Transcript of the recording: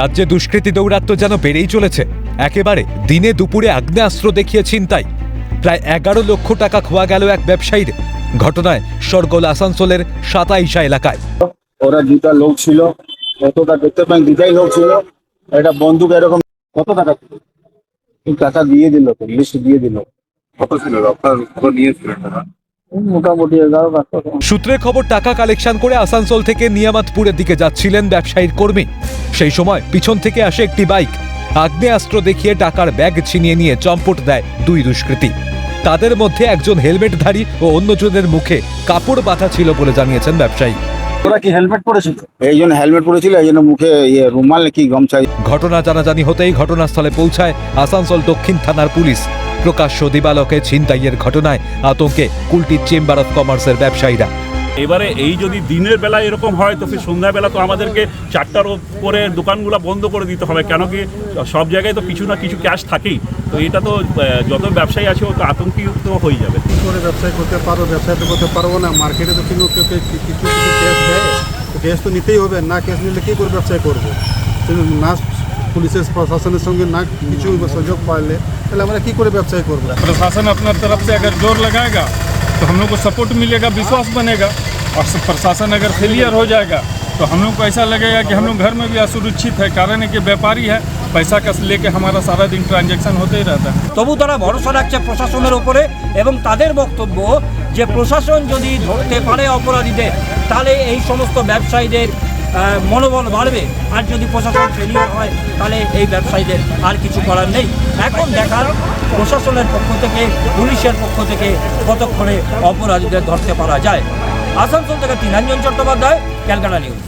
রাজ্যে দুষ্কৃতী দৌরাত্ম যেন বেড়েই চলেছে। একেবারে দিনে দুপুরে আগ্নেয়াস্ত্র দেখিয়ে ছিনতাই। প্রায় এগারো লক্ষ টাকা খোয়া গেল এক ব্যবসায়ীর। ঘটনায় সরগোল আসানসোলের সাতাইশা এলাকায়। ওরা দুটা লোক ছিল, কতটা দেখতে পাই দুটাই লোক ছিল। একটা বন্দুক এরকম, কত টাকা টাকা দিয়ে দিল, লিস্ট দিয়ে দিল। কত ছিল? আপনার নিয়েছিলেন টাকা? মোটামুটি এগারো লাখ টাকা। সূত্রে খবর টাকা কালেকশন করে আসানসোল থেকে নিয়ামতপুরের দিকে যাচ্ছিলেন ব্যবসায়ীর কর্মী। সেই সময় পিছন থেকে আসে একটি বাইক। আগ্নেয়াস্ত্র দেখিয়ে টাকার ব্যাগ ছিনিয়ে নিয়ে চম্পট দেয় দুই দুষ্কৃতী। তাদের মধ্যে একজন হেলমেটধারী ও অন্যজনের মুখে কাপড় বাঁধা ছিল বলে জানিয়েছেন ব্যবসায়ী। ওরা কি হেলমেট পরেছিল? এই জন্য হেলমেট পরেছিল এই জন্য মুখে ইয়ে রুমাল কি গামছা? ঘটনা জানাজানি হতেই ঘটনাস্থলে পৌঁছায় আসানসোল দক্ষিণ থানার পুলিশ। প্রকাশ্য দিবালকে ছিনতাইয়ের ঘটনায় আতঙ্কে কুলটির চেম্বার অফ কমার্সের ব্যবসায়ীরা। এবারে এই যদি দিনের বেলা এরকম হয় তো সন্ধ্যাবেলা তো আমাদেরকে চারটার পরে দোকানগুলো বন্ধ করে দিতে হবে। কেন কি সব জায়গায় তো কিছু না কিছু ক্যাশ থাকেই। তো এটা তো যত ব্যবসায়ী আছে ও তো আতঙ্কিত হয়ে যাবে। কি করে ব্যবসায় করতে পারো? ব্যবসায় তো করতে পারব না। মার্কেটে তো কিন্তু কেউ কেউ কিছু কিছু ক্যাশ দেয়। তো ক্যাশ তো নিতেই হবে। না ক্যাশ নিলে কী করে ব্যবসায় করব? না পুলিশের প্রশাসনের সঙ্গে না কিছু সুযোগ পাইলে তাহলে আমরা কী করে ব্যবসায় করবো प्रशासन अपना तरफ से अगर जोर लगाएगा तो हम लोग को सपोर्ट मिलेगा विश्वास बनेगा और सब प्रशासन अगर फेलियर हो जाएगा तो हम लोग को ऐसा लगेगा कि हम लोग घर में भी असुरक्षित है कारण है कि व्यापारी है पैसा का लेके हमारा सारा दिन ट्रांजैक्शन होते ही रहता है তবু তারা ভরসা রাখছে প্রশাসনের ওপরে এবং তাদের বক্তব্য যে প্রশাসন যদি ধরতে পারে অপরাধীদের তাহলে এই সমস্ত ব্যবসায়ীদের আহ, মনোবল বাড়বে। আর যদি প্রশাসন ফেলিয়ার হয়, তাহলে এই ব্যবসায়ীদের আর কিছু করার নেই। এখন দেখার প্রশাসনের পক্ষ থেকে, পুলিশের পক্ষ থেকে কতক্ষণে অপরাধীদের ধরতে পারা যায়। আসানসোল থেকে তিনাঞ্জন চট্টোপাধ্যায়, ক্যালকাটা নিউজ।